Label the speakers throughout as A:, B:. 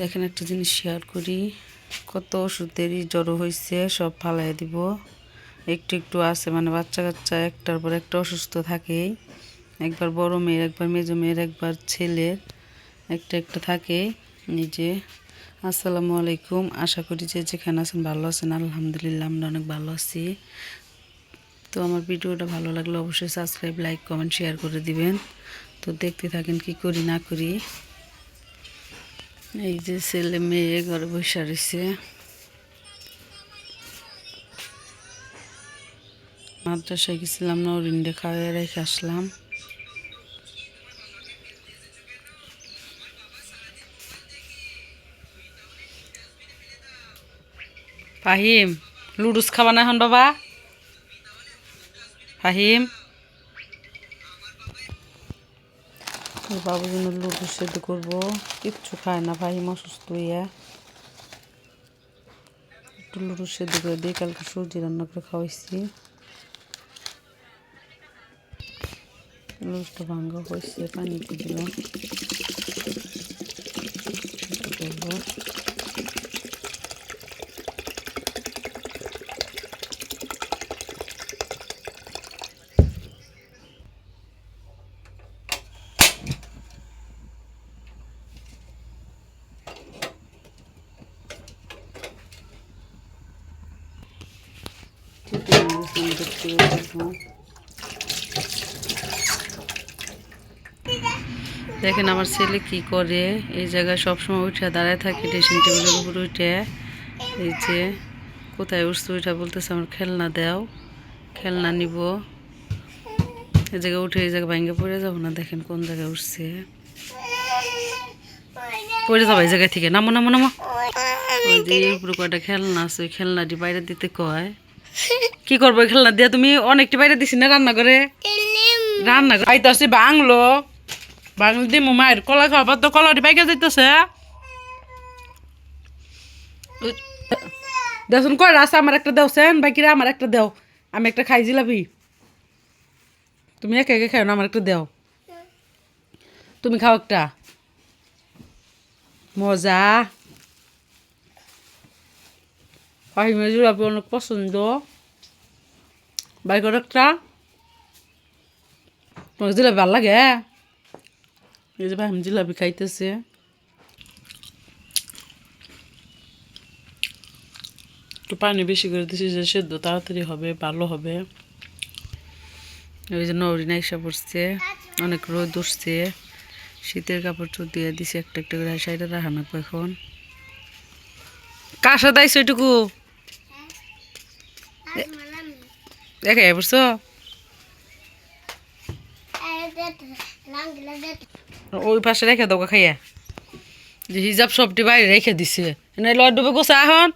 A: দেখেন একটা জিনিস শেয়ার করি। কত ওষুধেরই জড়ো হয়েছে সব ফালাই দিব। একটু একটু আছে মানে বাচ্চা কাচ্চা একটার পর একটা অসুস্থ থাকেই একবার বড় মেয়ের, একবার মেজো মেয়ের, একবার ছেলের, একটা একটা থাকে। নিজে আসসালামু আলাইকুম। আশা করি যে যেখানে আছেন ভালো আছেন। আলহামদুলিল্লাহ, আমরা অনেক ভালো আছি। তো আমার ভিডিওটা ভালো লাগলে অবশ্যই সাবস্ক্রাইব লাইক কমেন্ট শেয়ার করে দিবেন। তো দেখতে থাকেন কি করি, না করি। এই যে ছেলে মেয়ে ঘরে বসে রয়েছে। মাদ্রাসায় গেছিলাম নরিন্দে খাওয়াই রেখে আসলাম। ফাহিম লুডুস খাবা না এখন বাবা? ফাহিম? বাবুর জন্য লুডু সেদ্ধ করব। কিচ্ছু খায় না ফাহিম অসুস্থ হইয়া। একটু লুডু সেদ্ধ করে দিয়ে কালকে সবজি রান্না করে খাওয়াইছি। লুডুটা ভাঙ্গা হয়েছে, পানি দিলাম। দেখেন আমার ছেলে কি করে? এই জায়গায় সবসময় উঠে দাঁড়ায় থাকে ড্রেসিং টেবিলের উপর উঠে। এই যে, কোথায় উঠছে উঠে বলতেছে আমার খেলনা দাও, খেলনা নিব। এই জায়গায় উঠে এই জায়গায় ভাঙ্গে পড়ে যাব না, দেখেন কোন জায়গায় উঠছে। পড়ে যাব এই জায়গায় থেকে, নামো নামো নামো। ওই যে উপরে কয়টা খেলনা আছে, ওই খেলনাটি বাইরে দিতে কয়। কি করব খেলনা দিয়া? তুমি অনেকটি বাইরে দিছি না রান্না করে রান্না করে আইতে আসছি বাংলো। বাংলো দি মায়ের কলা খাওয়াবার তো কলাটি পাইকে যাইতেছে। দেখুন কয় রাস্তা আমার একটা দেও, সেন বাকিরা আমার একটা দেও। আমি একটা খাই জিলাপি। তুমি একে একে খাও না, আমার একটা দেও। তুমি খাও একটা। মজা। ফাহিমের জিলাপি অনেক পছন্দ বাইকের একটা তোমাকে জিলাপি ভালো লাগে এই যে ফাহিম জিলাপি খাইতেছে একটু পানি বেশি করে দিছি যে সেদ্ধ তাড়াতাড়ি হবে ভালো হবে ওই যে নরিন আইসা পড়ছে অনেক রোদ উঠছে শীতের কাপড় চোর দিয়ে দিছি একটা একটা করে সাইডে রাখানো এখন কার আইসো এটুকু দেখে, বুঝছ? ওই পাশে রেখে দাও খাইয়া। যে হিজাব সবটি বাইরে রেখে দিছে। এনে লড ডুবে গোসা এখন।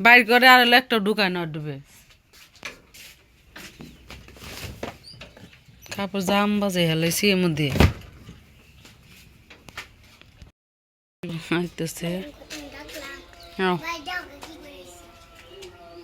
A: বাইর করে আর একটা ঢুকায় না ডুবে। কাপড় জাম বাজে হেলাইছি এর মধ্যে আইতেছে। নাও।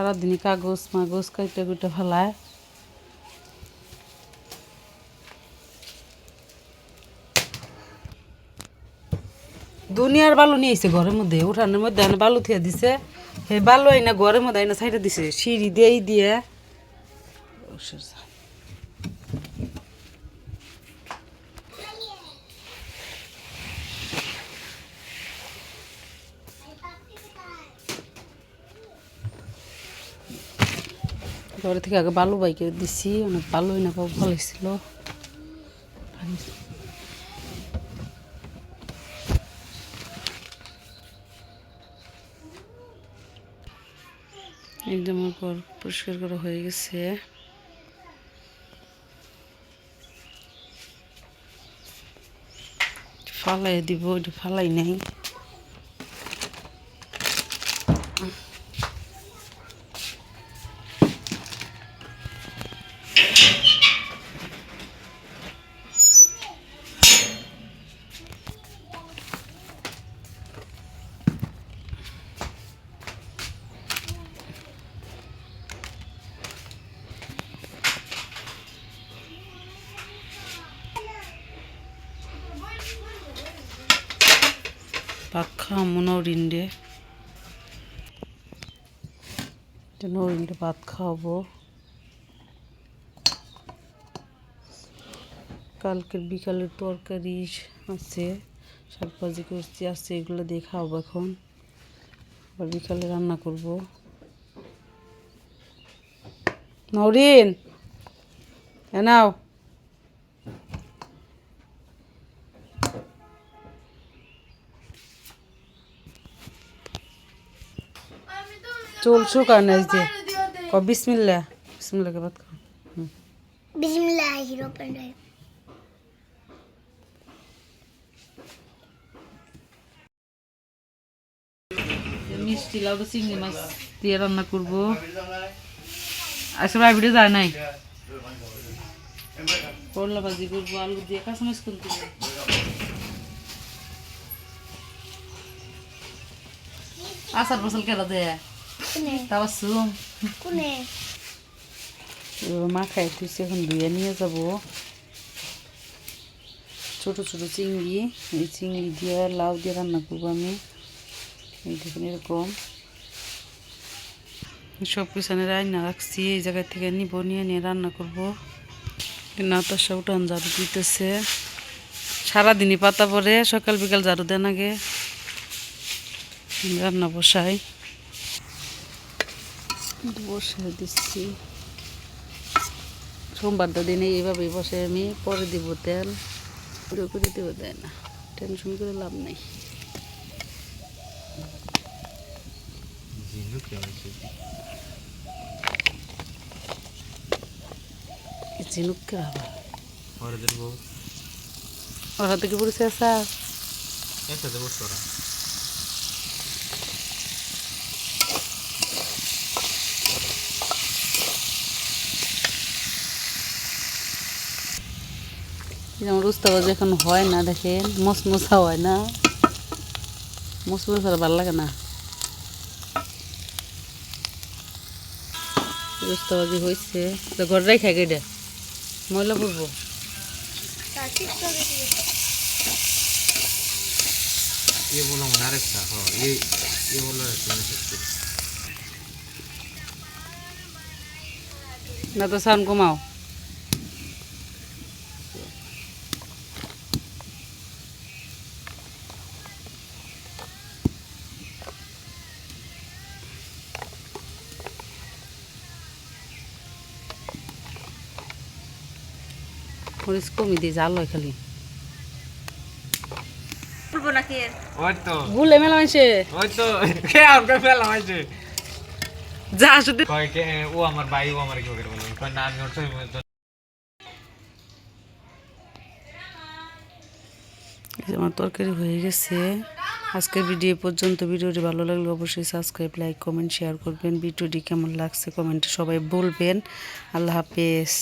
A: সারাদিনই কাগজ মাগজ কাইটা কুইটা ফেলায়। দুনিয়ার বালু নিয়ে এসে ঘরের মধ্যে, উঠানের মধ্যে বালু থিয়া দিছে। হে বালু আইনা ঘরের মধ্যে আইনা সাইডে দিছে, সিঁড়ি দিয়েই দিয়ে। শহরে থেকে আগে বালু বাইকে দিছি, অনেক বালু না পাবো ভালো হয়েছিল একদম পর পরিষ্কার করা হয়ে গেছে। ফালাই দিব ফালাই নাই। নরিন্ডে ভাত খাওয়াবো। কালকের বিকালের তরকারি আছে, শাকভাজি করছি, আছে, এগুলো দিয়ে খাওয়াবো এখন। আবার বিকালে রান্না করব। নরিন এ নাও। চুল শুকানো এই যে? ক বিসমিল্লা বিসমিল্লাকে খাও
B: বিসমিল্লাহিররহমানিররহিম
A: মিষ্টি লাউ চিংড়ি মাছ দিয়ে রান্না করব। আজকে লাইব্রেরি যায় নাই। করলা ভাজি করব আলু দিয়ে কাঁচামাচ করতে আচার ফসল কেন দেয়?
B: কোনে
A: তাও সুম
B: কোনে
A: মাখাই তুইছে এখন ধুয়ে নিয়ে যাব ছোট ছোট চিংড়ি এই চিংড়ি দিয়ে লাউ দিয়ে রান্না করব আমি এই দেখুন এরকম সব কিছু আমি রান্না রাখছি এই জায়গা থেকে নিব নিয়ে নিয়ে রান্না করব নাতাশা উঠান ঝাড়ু দিতেছে সারাদিনই পাতা পরে সকাল বিকাল ঝাড়ু দেন আগে রান্না বসাই বসাই দিচ্ছি। সোমবারটা দিনে এইভাবে বসে আমি পরে দিব তেল। পুরো করে দেবো দেয় না। টেনশন করে লাভ নেই। ঝিনুক ওর পড়েছে আসা
C: একসাথে বসতো
A: যেমন রুস্তাবাজ এখন হয় না দেখেন মশমশা হয় না মশমশা ভালো লাগে না রুস্তাবাজি হয়েছে তো ঘর রেখে গেটে ময়লা পড়বো
C: ये बोला मना आरेकटा हाँ ये ये बोला तुमने सच्ची
A: না তো মরিচ কমি দিয়ে জাল হয় খালি। মেলা হয়েছে যা শুধু
C: ও আমার ভাই ও কি না আমি
A: আমার তরকারি হয়ে গেছে। আজকের ভিডিও পর্যন্ত। ভিডিওটি ভালো লাগলে অবশ্যই সাবস্ক্রাইব লাইক কমেন্ট শেয়ার করবেন। ভিডিওটি কেমন লাগছে কমেন্টে সবাই বলবেন। আল্লাহ হাফেজ।